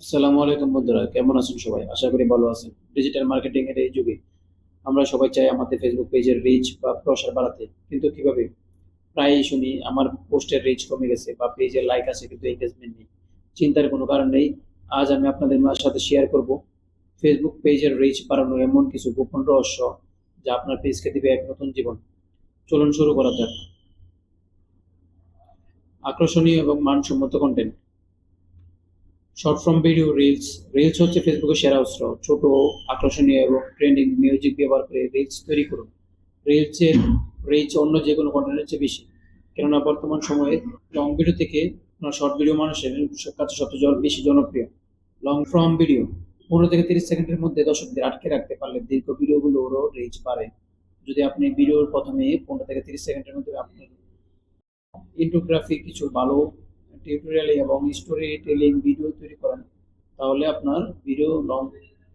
আসসালামু আলাইকুম বন্ধুরা, কেমন আছেন সবাই? আশা করি ভালো আছেন। ডিজিটাল মার্কেটিং এর এই যুগে আমরা সবাই চাই আমাদের ফেসবুক পেজের রিচ বা প্রসার বাড়াতে। কিন্তু কীভাবে? প্রায়ই শুনি, আমার পোস্টের রিচ কমে গেছে বা পেজের লাইক আছে, কিন্তু এঙ্গেজমেন্ট নেই। চিন্তার কোনো কারণ নেই। আজ আমি আপনাদের সাথে শেয়ার করব ফেসবুক পেজের রিচ বাড়ানো এমন কিছু গোপন রহস্য যা আপনার পেজকে দিবে এক নতুন জীবন। চলুন শুরু করা যাক। আকর্ষণীয় এবং মানসম্মত content short form video reels reels হচ্ছে ফেসবুকের সেরা অস্ত্র ছোট আকর্ষণীয় এবং ট্রেন্ডিং মিউজিক ব্যবহার করে রিলস তৈরি করুন। রিলসের রিচ অন্য যে কোনো কন্টেন্টের চেয়ে বেশি। কেননা বর্তমান সময়ে লং ভিডিও থেকে শর্ট ভিডিও মানুষের কাছে সবচেয়ে বেশি জনপ্রিয়। লং ফর্ম ভিডিও পনেরো থেকে তিরিশ সেকেন্ডের মধ্যে দর্শকদের আটকে রাখতে পারলে দীর্ঘ ভিডিওগুলোরও রিচ বাড়ে। যদি আপনি ভিডিওর প্রথমে পনেরো থেকে তিরিশ সেকেন্ডের মধ্যে আপনার ইন্টোগ্রাফি কিছু ভালো টিউটোরিয়াল এবং স্টোরি টেলিং ভিডিও তৈরি করেন, তাহলে আপনার ভিডিও লং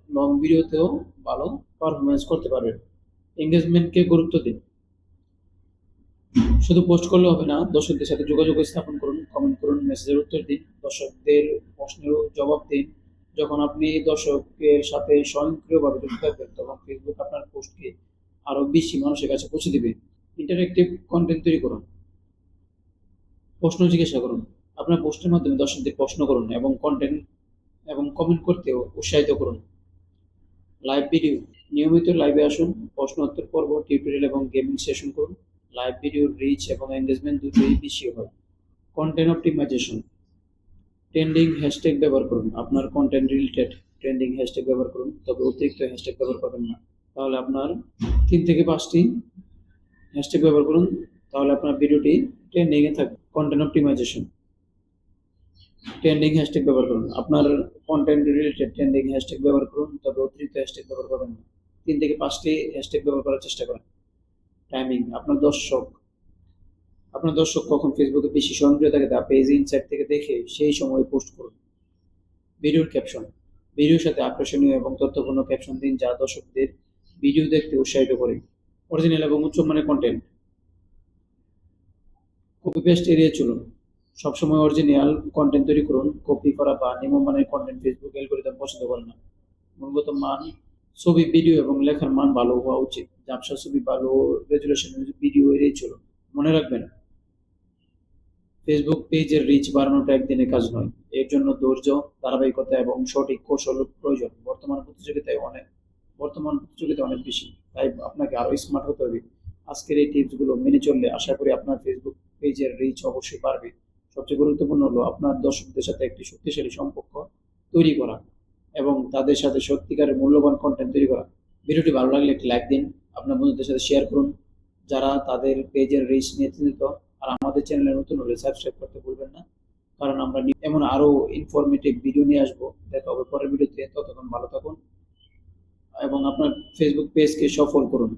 লং ভিডিওতেও ভালো পারফরমেন্স করতে পারবেন। এঙ্গেজমেন্টকে গুরুত্ব দিন। শুধু পোস্ট করলে হবে না, দর্শকদের সাথে যোগাযোগ স্থাপন করুন কমেন্ট করুন মেসেজের উত্তর দিন, দর্শকদের প্রশ্নেরও জবাব দিন। যখন আপনি দর্শকের সাথে স্বয়ংক্রিয়ভাবে যুক্ত থাকবেন, তখন ফেসবুক আপনার পোস্টকে আরও বেশি মানুষের কাছে পৌঁছে দিবে। ইন্টারেক্টিভ কন্টেন্ট তৈরি করুন। প্রশ্ন জিজ্ঞাসা করুন। আপনার পোস্টের মাধ্যমে দর্শকদের প্রশ্ন করুন এবং কন্টেন্ট এবং কমেন্ট করতেও উৎসাহিত করুন। লাইভ ভিডিও নিয়মিত লাইভে আসুন, প্রশ্ন, উত্তর, পর্ব টিউটোরিয়াল এবং গেমিং সেশন করুন। লাইভ ভিডিওর রিচ এবং এঙ্গেজমেন্ট দুটোই বেশি হয়। কন্টেন্ট অপটিমাইজেশন ট্রেন্ডিং হ্যাশট্যাগ ব্যবহার করুন। আপনার কন্টেন্ট রিলেটেড ট্রেন্ডিং হ্যাশট্যাগ ব্যবহার করুন, তবে অতিরিক্ত হ্যাশট্যাগ ব্যবহার করবেন না। তাহলে আপনার তিন থেকে পাঁচটি হ্যাশট্যাগ ব্যবহার করুন, তাহলে আপনার ভিডিওটি ট্রেন্ডিংয়ে থাকবে। কন্টেন্ট অপটিমাইজেশন ট্রেন্ডিং হ্যাশট্যাগ ব্যবহার করুন। আপনার কন্টেন্ট রিলেটেড ট্রেন্ডিং হ্যাশট্যাগ ব্যবহার করুন তবে অতিরিক্ত হ্যাশট্যাগ ব্যবহার করবেন না। তিন থেকে পাঁচটি হ্যাশট্যাগ ব্যবহার করার চেষ্টা করেন। টাইমিং আপনার দর্শক। আপনার দর্শক কখন ফেসবুকে বেশি সক্রিয় থাকে, তা পেজ ইনসাইট থেকে দেখে সেই সময় পোস্ট করুন। ভিডিওর ক্যাপশন ভিডিওর সাথে আকর্ষণীয় এবং তথ্যপূর্ণ ক্যাপশন দিন, যা দর্শকদের ভিডিও দেখতে উৎসাহিত করে। অরিজিনাল এবং উচ্চমানের কন্টেন্ট কপি পেস্ট এড়িয়ে চলুন। সবসময় অরিজিনাল কন্টেন্ট তৈরি করুন কপি করা বা নিম্নমানের কন্টেন্ট ফেসবুক অ্যালগরিদম পছন্দ করে না। গুণগত মান, ছবি ভিডিও এবং লেখার মান ভালো হওয়া উচিত। ঝাপসা ছবি ভালো রেজুলেশন ভিডিও এড়িয়ে চলুন। মনে রাখবেন ফেসবুক পেজের রিচ বাড়ানোটা একদিনে কাজ নয়। এর জন্য ধৈর্য, ধারাবাহিকতা এবং সঠিক কৌশল প্রয়োজন। বর্তমান প্রতিযোগিতায় অনেক, বর্তমান প্রতিযোগিতা অনেক বেশি। তাই আপনাকে আরও স্মার্ট হতে হবে। আজকের এই টিপসগুলো মেনে চললে আশা করি আপনার ফেসবুক পেজের রিচ অবশ্যই বাড়বে। সবচেয়ে গুরুত্বপূর্ণ হলো আপনার দর্শকদের সাথে একটি শক্তিশালী সম্পর্ক তৈরি করা এবং তাদের সাথে সত্যিকারের মূল্যবান কন্টেন্ট তৈরি করা। ভিডিওটি ভালো লাগলে একটি লাইক দিন, আপনার বন্ধুদের সাথে শেয়ার করুন, যারা তাদের পেজের রিচ চিন্তিত আর আমাদের চ্যানেলে নতুন হলে সাবস্ক্রাইব করতে ভুলবেন না, কারণ আমরা এমন আরও ইনফরমেটিভ ভিডিও নিয়ে আসব। দেখা হবে পরের ভিডিওতে ততক্ষণ ভালো থাকুন এবং আপনার ফেসবুক পেজকে সফল করুন।